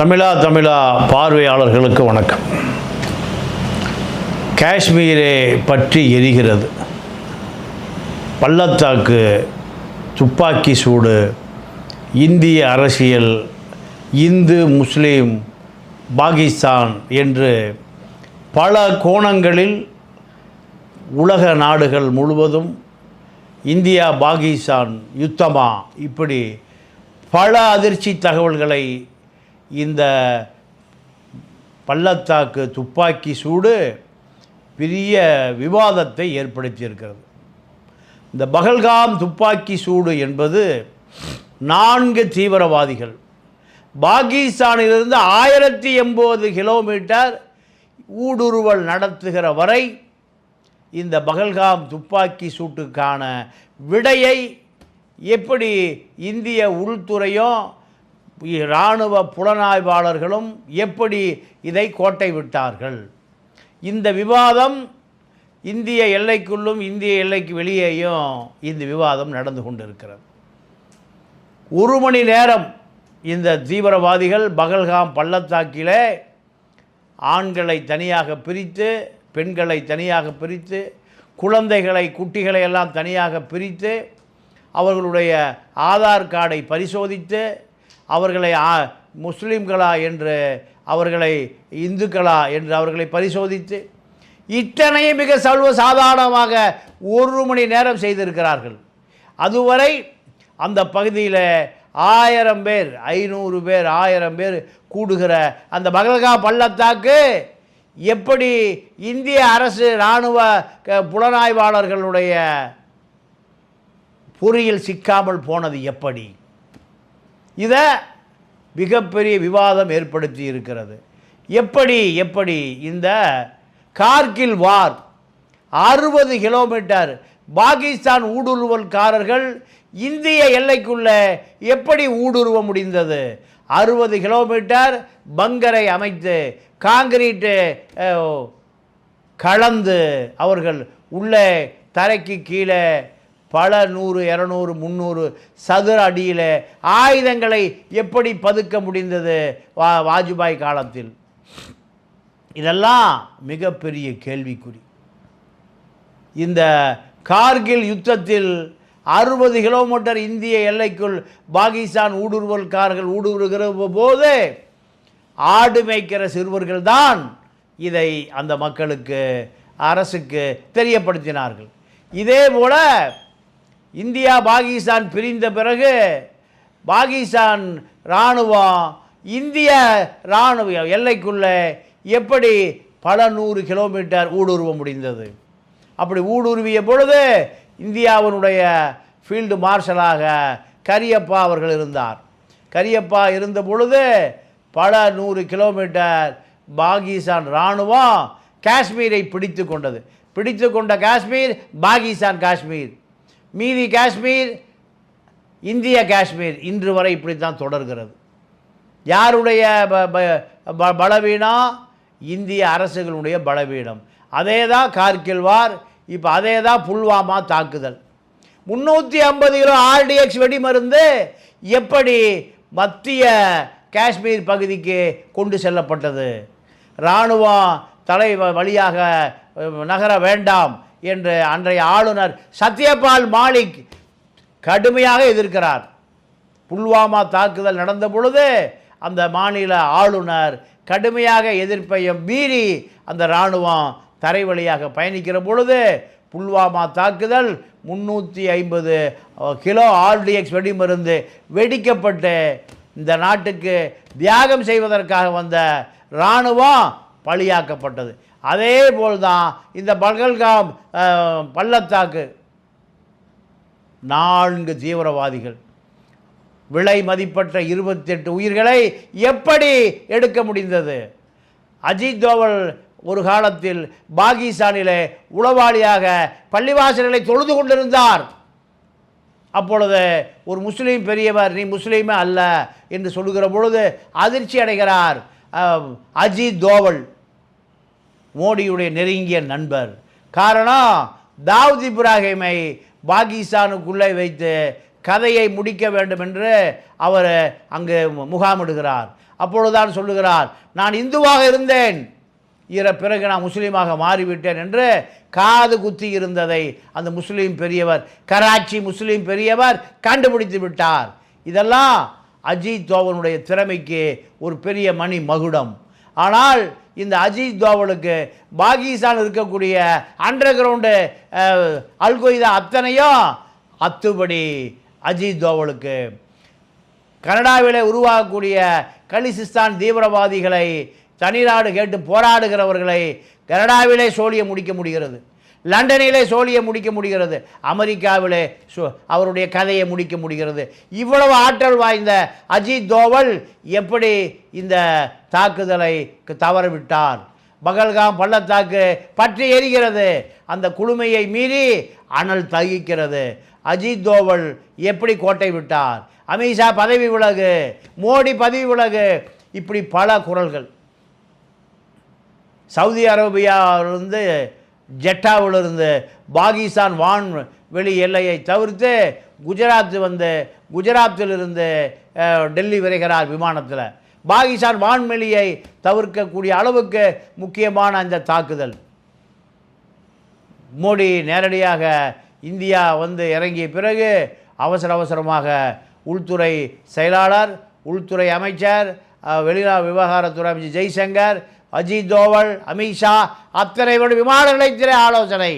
தமிழா தமிழா பார்வையாளர்களுக்கு வணக்கம். காஷ்மீரை பற்றி எரிகிறது. பள்ளத்தாக்கு துப்பாக்கி சூடு இந்திய அரசியல் இந்து முஸ்லீம் பாகிஸ்தான் என்று பல கோணங்களில் உலக நாடுகள் முழுவதும் இந்தியா பாகிஸ்தான் யுத்தமா இப்படி பல அதிர்ச்சி தகவல்களை இந்த பள்ளத்தாக்கு துப்பாக்கி சூடு பெரிய விவாதத்தை ஏற்படுத்தியிருக்கிறது. இந்த பகல்காம் துப்பாக்கி சூடு என்பது நான்கு தீவிரவாதிகள். பாகிஸ்தானிலிருந்து ஆயிரத்தி எண்பது கிலோமீட்டர் ஊடுருவல் நடத்துகிற வரை இந்த பகல்காம் துப்பாக்கி சூட்டுக்கான விடையை எப்படி இந்திய உள்துறையும் இராணுவ புலனாய்வாளர்களும் எப்படி இதை கோட்டை விட்டார்கள்? இந்த விவாதம் இந்திய எல்லைக்குள்ளும் இந்திய எல்லைக்கு வெளியேயும் இந்த விவாதம் நடந்து கொண்டிருக்கிறது. ஒரு மணி நேரம் இந்த தீவிரவாதிகள் பகல்காம் பள்ளத்தாக்கிலே ஆண்களை தனியாக பிரித்து பெண்களை தனியாக பிரித்து குழந்தைகளை குட்டிகளை எல்லாம் தனியாக பிரித்து அவர்களுடைய ஆதார் கார்டை பரிசோதித்து அவர்களை முஸ்லீம்களா என்று அவர்களை இந்துக்களா என்று அவர்களை பரிசோதித்து இத்தனையும் மிக சர்வ சாதாரணமாக ஒரு மணி நேரம் செய்திருக்கிறார்கள். அதுவரை அந்த பகுதியில் ஆயிரம் பேர் ஐநூறு பேர் ஆயிரம் பேர் கூடுகிற அந்த பகல்கா பள்ளத்தாக்கு எப்படி இந்திய அரசு இராணுவ புலனாய்வாளர்களுடைய பொறியில் சிக்காமல் போனது எப்படி? இதை மிகப்பெரிய விவாதம் ஏற்படுத்தி இருக்கிறது. எப்படி எப்படி? இந்த கார்கில் வார் அறுபது கிலோமீட்டர் பாகிஸ்தான் ஊடுருவல்காரர்கள் இந்திய எல்லைக்குள்ளே எப்படி ஊடுருவ முடிந்தது? அறுபது கிலோமீட்டர் பங்கரை அமைத்து காங்கிரீட்டு கலந்து அவர்கள் உள்ளே தரைக்கு கீழே பல நூறு இரநூறு முந்நூறு சதுர அடியில் ஆயுதங்களை எப்படி பதுக்க முடிந்தது வா வாஜ்பாய் காலத்தில்? இதெல்லாம் மிகப்பெரிய கேள்விக்குறி. இந்த கார்கில் யுத்தத்தில் அறுபது கிலோமீட்டர் இந்திய எல்லைக்குள் பாகிஸ்தான் ஊடுருவல்காரர்கள் ஊடுருவுகிற போது ஆடு மேய்க்கிற சிறுவர்கள் தான் இதை அந்த மக்களுக்கு அரசுக்கு தெரியப்படுத்தினார்கள். இதே போல இந்தியா பாகிஸ்தான் பிரிந்த பிறகு பாகிஸ்தான் இராணுவம் இந்திய இராணுவ எல்லைக்குள்ளே எப்படி பல நூறு கிலோமீட்டர் ஊடுருவ முடிந்தது. அப்படி ஊடுருவிய பொழுது இந்தியாவினுடைய ஃபீல்டு மார்ஷலாக கரியப்பா அவர்கள் இருந்தார். கரியப்பா இருந்த பொழுது பல நூறு கிலோமீட்டர் பாகிஸ்தான் இராணுவம் காஷ்மீரை பிடித்து கொண்டது. பிடித்து கொண்ட காஷ்மீர் பாகிஸ்தான் காஷ்மீர். மீதி காஷ்மீர் இந்திய காஷ்மீர் இன்று வரை இப்படித்தான் தொடர்கிறது. யாருடைய ப- ப- பலவீனம் இந்திய அரசுகளுடைய பலவீனம். அதே தான் கார்கில் வார் இப்போ அதே தான் புல்வாமா தாக்குதல். முந்நூற்றி ஐம்பது கிலோ ஆர்டிஎக்ஸ் வெடிமருந்து எப்படி மத்திய காஷ்மீர் பகுதிக்கு கொண்டு செல்லப்பட்டது? இராணுவம் தலை வ- வழியாக நகர வேண்டாம் என்று அன்றைய ஆளுநர் சத்யபால் மாலிக் கடுமையாக எதிர்க்கிறார். புல்வாமா தாக்குதல் நடந்த பொழுது அந்த மாநில ஆளுநர் கடுமையாக எதிர்ப்பையும் மீறி அந்த இராணுவம் தரை வழியாக பயணிக்கிற பொழுது புல்வாமா தாக்குதல் முந்நூற்றி ஐம்பது கிலோ ஆர்டிஎக்ஸ் வெடிமருந்து வெடிக்கப்பட்டு இந்த நாட்டுக்கு தியாகம் செய்வதற்காக வந்த இராணுவம் பலியாக்கப்பட்டது. அதே போல் தான் இந்த பல்கல்காம் பள்ளத்தாக்கு. நான்கு தீவிரவாதிகள். விலை மதிப்பற்ற இருபத்தெட்டு உயிர்களை எப்படி எடுக்க முடிந்தது? அஜித் தோவல் ஒரு காலத்தில் பாகிஸ்தானிலே உளவாளியாக பள்ளிவாசல்களை தொழுது கொண்டிருந்தார். அப்பொழுது ஒரு முஸ்லீம் பெரியவர் நீ முஸ்லீமே அல்ல என்று சொல்லுகிற பொழுது அதிர்ச்சி அடைகிறார் அஜித் தோவல். மோடியுடைய நெருங்கிய நண்பர். காரணம் தாவூத் இப்ராஹிமை பாகிஸ்தானுக்குள்ளே வைத்து கதையை முடிக்க வேண்டும் என்று அவர் அங்கு முகாமிடுகிறார். அப்பொழுதுதான் சொல்லுகிறார் நான் இந்துவாக இருந்தேன். இற பிறகு நான் முஸ்லீமாக மாறிவிட்டேன் என்று காது குத்தி இருந்ததை அந்த முஸ்லீம் பெரியவர் கராச்சி முஸ்லீம் பெரியவர் கண்டுபிடித்து விட்டார். இதெல்லாம் அஜித் தோவனுடைய திறமைக்கு ஒரு பெரிய மணி மகுடம். ஆனால் இந்த அஜித் தோவலுக்கு பாகிஸ்தான் இருக்கக்கூடிய அண்டர் கிரவுண்டு அல்கொய்தா அத்தனையும் அத்துபடி அஜித் தோவலுக்கு. கனடாவிலே உருவாகக்கூடிய கலிசிஸ்தான் தீவிரவாதிகளை தனிநாடு கேட்டு போராடுகிறவர்களை கனடாவிலே சோழிய முடிக்க முடிகிறது. லண்டனிலே சோழியை முடிக்க முடிகிறது. அமெரிக்காவிலே சோ அவருடைய கதையை முடிக்க முடிகிறது. இவ்வளவு ஆற்றல் வாய்ந்த அஜித் தோவல் எப்படி இந்த தாக்குதலை தவறவிட்டார்? பகல்காம் பள்ளத்தாக்கு பற்றி எரிகிறது. அந்த குளுமையை மீறி அனல் தகிக்கிறது. அஜித் தோவல் எப்படி கோட்டை விட்டார்? அமித்ஷா பதவி விலகு மோடி பதவி விலகு இப்படி பல குரல்கள். சவுதி அரேபியாவிலிருந்து ஜெட்டாவிலிருந்து பாகிஸ்தான் வான் வெளி எல்லையை தவிர்த்து குஜராத் வந்து குஜராத்திலிருந்து டெல்லி விரைகிறார் விமானத்தில். பாகிஸ்தான் வான்வெளியை தவிர்க்கக்கூடிய அளவுக்கு முக்கியமான அந்த தாக்குதல். மோடி நேரடியாக இந்தியா வந்து இறங்கிய பிறகு அவசர அவசரமாக உள்துறை செயலாளர் உள்துறை அமைச்சர் வெளிநாடு வெளிநா விவகாரத்துறை அமைச்சர் ஜெய்சங்கர் அஜித் தோவல் அமித்ஷா அத்தனையோடு விமான நிலையத்திலே ஆலோசனை.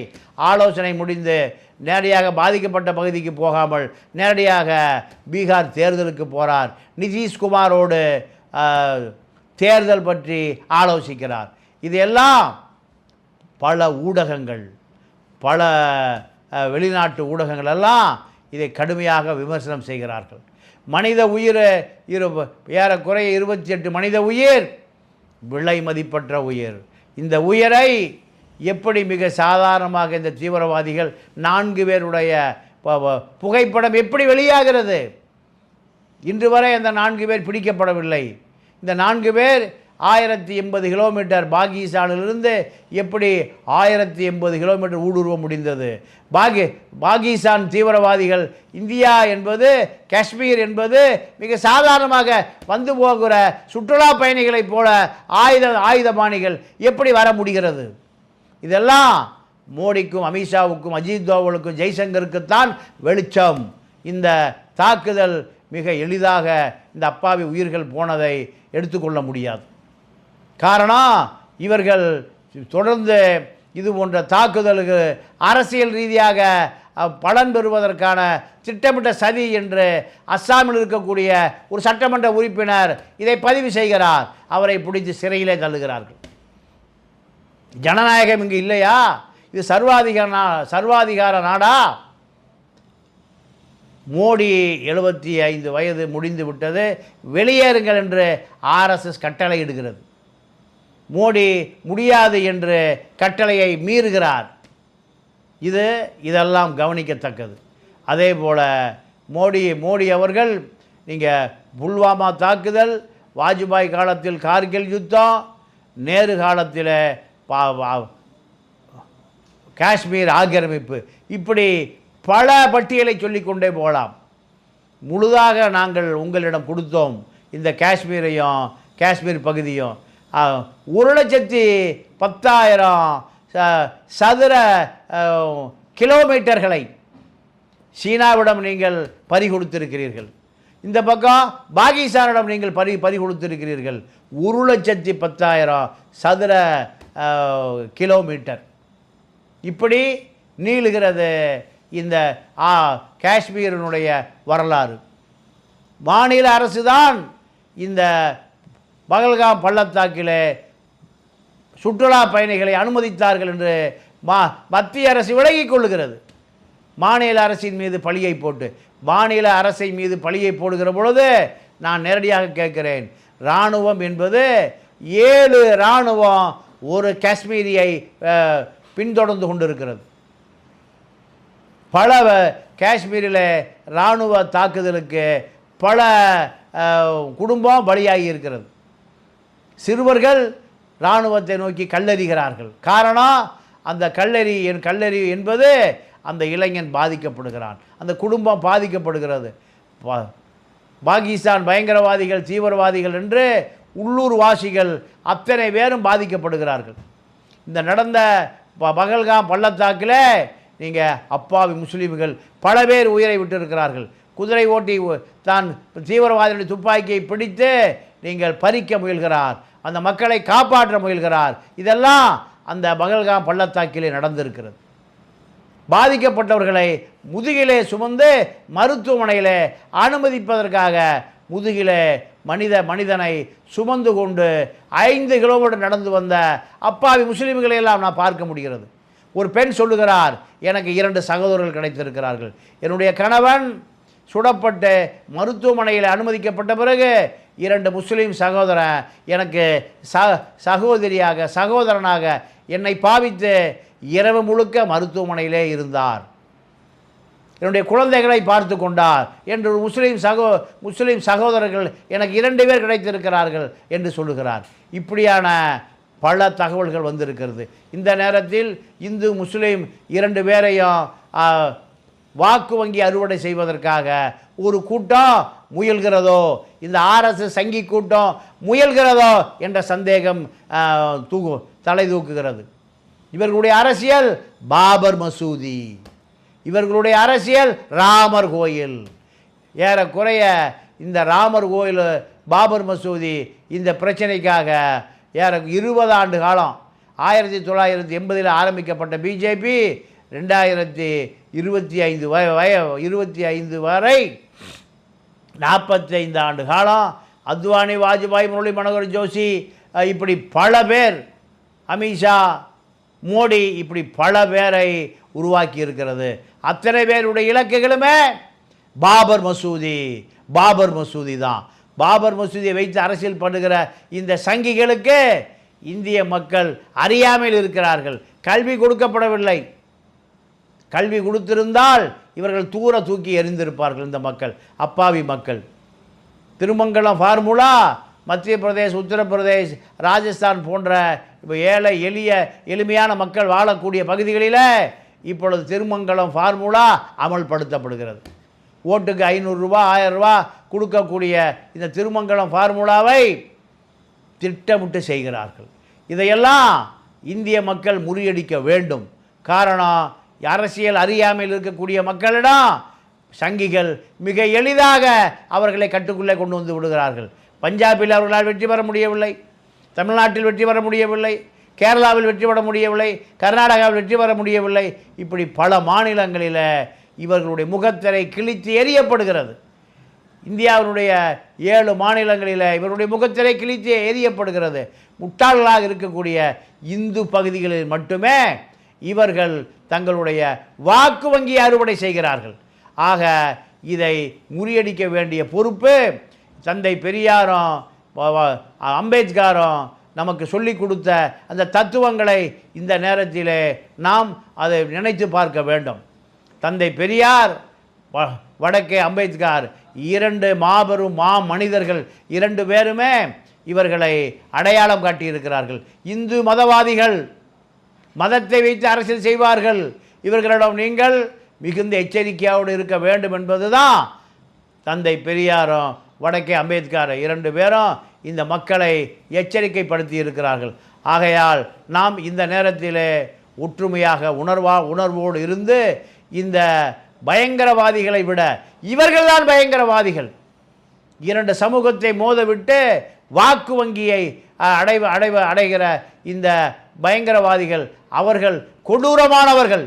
ஆலோசனை முடிந்து நேரடியாக பாதிக்கப்பட்ட பகுதிக்கு போகாமல் நேரடியாக பீகார் தேர்தலுக்கு போகிறார் நிதிஷ்குமாரோடு தேர்தல் பற்றி ஆலோசிக்கிறார். இது எல்லாம் பல ஊடகங்கள் பல வெளிநாட்டு ஊடகங்கள் எல்லாம் இதை கடுமையாக விமர்சனம் செய்கிறார்கள். மனித உயிர் இரு ஏறக்குறைய இருபத்தி எட்டு மனித உயிர் விலை மதிப்பற்ற உயிர். இந்த உயிரை எப்படி மிக சாதாரணமாக இந்த தீவிரவாதிகள் நான்கு பேருடைய புகைப்படம் எப்படி வெளியாகிறது? இன்று வரை அந்த நான்கு பேர் பிடிக்கப்படவில்லை. இந்த நான்கு பேர் ஆயிரத்தி எண்பது கிலோமீட்டர் பாகிஸ்தானிலிருந்து எப்படி ஆயிரத்தி எண்பது கிலோமீட்டர் ஊடுருவ முடிந்தது? பாகி பாகிஸ்தான் தீவிரவாதிகள் இந்தியா என்பது காஷ்மீர் என்பது மிக சாதாரணமாக வந்து போகிற சுற்றுலா பயணிகளைப் போல ஆயுத ஆயுதபாணிகள் எப்படி வர முடிகிறது? இதெல்லாம் மோடிக்கும் அமித்ஷாவுக்கும் அஜித் தோவலுக்கும் ஜெய்சங்கருக்குத்தான் வெளிச்சம். இந்த தாக்குதல் மிக எளிதாக இந்த அப்பாவி உயிர்கள் போனதை எடுத்துக்கொள்ள முடியாது. காரணம் இவர்கள் தொடர்ந்து இது போன்ற தாக்குதலுக்கு அரசியல் ரீதியாக பலன் பெறுவதற்கான திட்டமிட்ட சதி என்று அஸ்ஸாமில் இருக்கக்கூடிய ஒரு சட்டமன்ற உறுப்பினர் இதை பதிவு செய்கிறார். அவரை பிடித்து சிறையிலே தள்ளுகிறார்கள். ஜனநாயகம் இங்கு இல்லையா? இது சர்வாதிகார நா சர்வாதிகார நாடா? மோடி எழுபத்தி ஐந்து வயது முடிந்து விட்டது. வெளியேறுங்கள் என்று ஆர்எஸ்எஸ் கட்டளையிடுகிறது. மோடி முடியாது என்று கட்டளையை மீறுகிறார். இது இதெல்லாம் கவனிக்கத்தக்கது. அதே போல் மோடி மோடி அவர்கள் நீங்கள் புல்வாமா தாக்குதல் வாஜ்பாய் காலத்தில் கார்கில் யுத்தம் நேரு காலத்தில் காஷ்மீர் ஆக்கிரமிப்பு. இப்படி பல பட்டியலை சொல்லிக்கொண்டே போகலாம். முழுதாக நாங்கள் உங்களிடம் கொடுத்தோம். இந்த காஷ்மீரையும் காஷ்மீர் பகுதியும். ஒரு லட்சத்தி பத்தாயிரம் சதுர கிலோமீட்டர்களை சீனாவிடம் நீங்கள் பறி கொடுத்திருக்கிறீர்கள் இந்த பக்கம் பாகிஸ்தானிடம் நீங்கள் பறி பறி கொடுத்திருக்கிறீர்கள் ஒரு லட்சத்தி பத்தாயிரம் சதுர கிலோமீட்டர். இப்படி நீளுகிறது இந்த காஷ்மீரினுடைய வரலாறு. மாநில அரசு தான் இந்த பகல்காம் பள்ளத்தாக்கிலே சுற்றுலா பயணிகளை அனுமதித்தார்கள் என்று மா மத்திய அரசு விலகிக் கொள்ளுகிறது. மாநில அரசின் மீது பழியை போட்டு மாநில அரசை மீது பழியை போடுகிற பொழுது நான் நேரடியாக கேட்கிறேன் இராணுவம் என்பது ஏழு இராணுவம் ஒரு காஷ்மீரியை பின்தொடர்ந்து கொண்டிருக்கிறது. பல காஷ்மீரில் இராணுவ தாக்குதலுக்கு பல குடும்பம் பலியாகி இருக்கிறது. சிறுவர்கள் இராணுவத்தை நோக்கி கல்லறிகிறார்கள். காரணம் அந்த கல்லறி என் கல்லறி என்பது அந்த இளைஞன் பாதிக்கப்படுகிறான். அந்த குடும்பம் பாதிக்கப்படுகிறது. பாகிஸ்தான் பயங்கரவாதிகள் தீவிரவாதிகள் என்று உள்ளூர் வாசிகள் அத்தனை பேரும் பாதிக்கப்படுகிறார்கள். இந்த நடந்த ப- பகல்காம் பள்ளத்தாக்கில் நீங்கள் அப்பாவி முஸ்லீம்கள் பல பேர் உயிரை விட்டிருக்கிறார்கள். குதிரை ஓட்டி தான் தீவிரவாதிகளுடைய துப்பாக்கியை பிடித்து நீங்கள் பறிக்க முயல்கிறார். அந்த மக்களை காப்பாற்ற முயல்கிறார். இதெல்லாம் அந்த பகல்காம் பள்ளத்தாக்கிலே நடந்திருக்கிறது. பாதிக்கப்பட்டவர்களை முதுகிலே சுமந்து மருத்துவமனையில் அனுமதிப்பதற்காக முதுகிலே மனித மனிதனை சுமந்து கொண்டு ஐந்து கிலோமீட்டர் நடந்து வந்த அப்பாவி முஸ்லீம்களை எல்லாம் நான் பார்க்க முடிகிறது. ஒரு பெண் சொல்லுகிறார் எனக்கு இரண்டு சகோதரர்கள் கிடைத்திருக்கிறார்கள். என்னுடைய கணவன் சுடப்பட்டு மருத்துவமனையில் அனுமதிக்கப்பட்ட பிறகு இரண்டு முஸ்லீம் சகோதரன் எனக்கு ச சகோதரியாக சகோதரனாக என்னை பாவித்து இரவு முழுக்க மருத்துவமனையிலே இருந்தார். என்னுடைய குழந்தைகளை பார்த்து கொண்டார் என்று ஒரு முஸ்லீம் சகோ முஸ்லீம் சகோதரர்கள் எனக்கு இரண்டு பேர் கிடைத்திருக்கிறார்கள் என்று சொல்லுகிறார். இப்படியான பல தகவல்கள் வந்திருக்கிறது. இந்த நேரத்தில் இந்து முஸ்லீம் இரண்டு பேரையும் வாக்கு வங்கி அறுவடை செய்வதற்காக ஒரு கூட்டம் முயல்கிறதோ இந்த ஆர்எஸ்எஸ் சங்கி கூட்டம் முயல்கிறதோ என்ற சந்தேகம் தூக்கு தலை தூக்குகிறது. இவர்களுடைய அரசியல் பாபர் மசூதி. இவர்களுடைய அரசியல் ராமர் கோயில். ஏறக்குறைய இந்த ராமர் கோயில் பாபர் மசூதி இந்த பிரச்சனைக்காக ஏற இருபது ஆண்டு காலம் ஆயிரத்தி தொள்ளாயிரத்தி எண்பதில் ஆரம்பிக்கப்பட்ட பிஜேபி ரெண்டாயிரத்தி இருபத்தி ஐந்து வய வய இருபத்தி ஐந்து வரை நாற்பத்தைந்து ஆண்டு காலம் அத்வானி வாஜ்பாய் முரளி மனோகர் ஜோஷி இப்படி பல பேர் அமித்ஷா மோடி இப்படி பல பேரை உருவாக்கி இருக்கிறது. அத்தனை பேருடைய இலக்குகளுமே பாபர் மசூதி பாபர் மசூதி தான். பாபர் மசூதியை வைத்து அரசியல் பண்ணுகிற இந்த சங்கிகளுக்கு இந்திய மக்கள் அறியாமையில் இருக்கிறார்கள். கல்வி கொடுக்கப்படவில்லை. கல்வி கொடுத்திருந்தால் இவர்கள் தூர தூக்கி எறிந்திருப்பார்கள் இந்த மக்கள் அப்பாவி மக்கள். திருமங்கலம் ஃபார்முலா மத்திய பிரதேஷ் உத்தரப்பிரதேஷ் ராஜஸ்தான் போன்ற இப்போ ஏழை எளிய எளிமையான மக்கள் வாழக்கூடிய பகுதிகளில் இப்பொழுது திருமங்கலம் ஃபார்முலா அமல்படுத்தப்படுகிறது. ஓட்டுக்கு ஐநூறுரூவா ஆயரூபா கொடுக்கக்கூடிய இந்த திருமங்கலம் ஃபார்முலாவை திட்டமிட்டு செய்கிறார்கள். இதையெல்லாம் இந்திய மக்கள் முறியடிக்க வேண்டும். காரணம் அரசியல் அறியாமையில் இருக்கக்கூடிய மக்களிடம் சங்கிகள் மிக எளிதாக அவர்களை கட்டுக்குள்ளே கொண்டு வந்து விடுகிறார்கள். பஞ்சாபில் அவர்களால் வெற்றி பெற முடியவில்லை. தமிழ்நாட்டில் வெற்றி பெற முடியவில்லை. கேரளாவில் வெற்றி பெற முடியவில்லை. கர்நாடகாவில் வெற்றி பெற முடியவில்லை. இப்படி பல மாநிலங்களில் இவர்களுடைய முகத்திரை கிழித்து எறியப்படுகிறது. இந்தியாவினுடைய ஏழு மாநிலங்களில் இவருடைய முகத்திரை கிழித்து எரியப்படுகிறது முட்டாள்களாக இருக்கக்கூடிய இந்து பகுதிகளில் மட்டுமே இவர்கள் தங்களுடைய வாக்கு வங்கி அறுவடை செய்கிறார்கள். ஆக இதை முறியடிக்க வேண்டிய பொறுப்பு தந்தை பெரியாரும் அம்பேத்காரும் நமக்கு சொல்லிக் கொடுத்த அந்த தத்துவங்களை இந்த நேரத்திலே நாம் அதை நினைத்து பார்க்க வேண்டும். தந்தை பெரியார் வ- வடக்கே அம்பேத்கர் இரண்டு மாபெரும் மா மனிதர்கள் இரண்டு பேருமே இவர்களை அடையாளம் காட்டியிருக்கிறார்கள். இந்து மதவாதிகள் மதத்தை வைத்து அரசியல் செய்வார்கள். இவர்களிடம் நீங்கள் மிகுந்த எச்சரிக்கையோடு இருக்க வேண்டும் என்பதுதான் தந்தை பெரியாரும் வடக்கே அம்பேத்கர் இரண்டு பேரும் இந்த மக்களை எச்சரிக்கைப்படுத்தி இருக்கிறார்கள். ஆகையால் நாம் இந்த நேரத்திலே ஒற்றுமையாக உணர்வா உணர்வோடு இருந்து இந்த பயங்கரவாதிகளை விட இவர்கள்தான் பயங்கரவாதிகள். இரண்டு சமூகத்தை மோதவிட்டு வாக்கு வங்கியை அடைவ அடைவ அடைகிற இந்த பயங்கரவாதிகள் அவர்கள் கொடூரமானவர்கள்.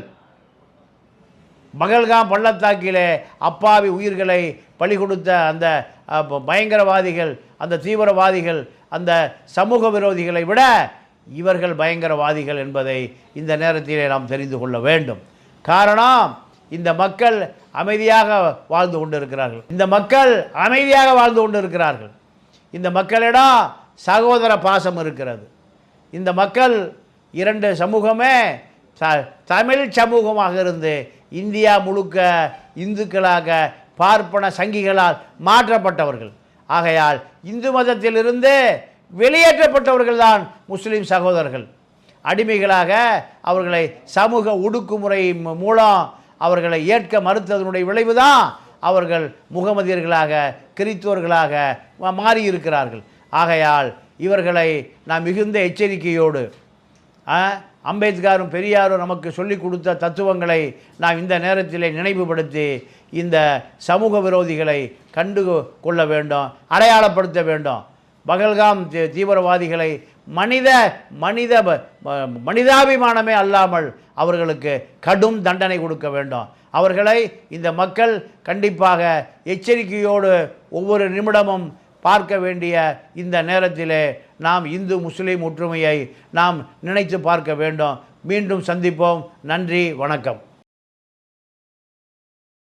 மகள்காம் பள்ளத்தாக்கிலே அப்பாவி உயிர்களை பலி கொடுத்த அந்த பயங்கரவாதிகள் அந்த தீவிரவாதிகள் அந்த சமூக விரோதிகளை விட இவர்கள் பயங்கரவாதிகள் என்பதை இந்த நேரத்திலே நாம் தெரிந்து கொள்ள வேண்டும். காரணம் இந்த மக்கள் அமைதியாக வாழ்ந்து கொண்டிருக்கிறார்கள். இந்த மக்கள் அமைதியாக வாழ்ந்து கொண்டிருக்கிறார்கள். இந்த மக்களிடம் சகோதர பாசம் இருக்கிறது. இந்த மக்கள் இரண்டு சமூகமே த- தமிழ் சமூகமாக இருந்து இந்தியா முழுக்க இந்துக்களாக பார்ப்பன சங்கிகளால் மாற்றப்பட்டவர்கள். ஆகையால் இந்து மதத்திலிருந்து வெளியேற்றப்பட்டவர்கள் தான் முஸ்லீம் சகோதரர்கள். அடிமைகளாக அவர்களை சமூக ஒடுக்குமுறை மூலம் அவர்களை ஏற்க மறுத்ததனுடைய விளைவுதான் அவர்கள் முகமதியர்களாக கிறித்துவர்களாக மாறியிருக்கிறார்கள். ஆகையால் இவர்களை நாம் மிகுந்த எச்சரிக்கையோடு அம்பேத்கரும் பெரியாரும் நமக்கு சொல்லிக் கொடுத்த தத்துவங்களை நாம் இந்த நேரத்திலே நினைவுபடுத்தி இந்த சமூக விரோதிகளை கண்டு கொள்ள வேண்டும் அடையாளப்படுத்த வேண்டும். பகல்காம் தீவிரவாதிகளை மனித மனித மனிதாபிமானமே அல்லாமல் அவர்களுக்கு கடும் தண்டனை கொடுக்க வேண்டும். அவர்களை இந்த மக்கள் கண்டிப்பாக எச்சரிக்கையோடு ஒவ்வொரு நிமிடமும் பார்க்க வேண்டிய இந்த நேரத்திலே நாம் இந்து முஸ்லீம் ஒற்றுமையை நாம் நினைத்து பார்க்க வேண்டும். மீண்டும் சந்திப்போம். நன்றி வணக்கம்.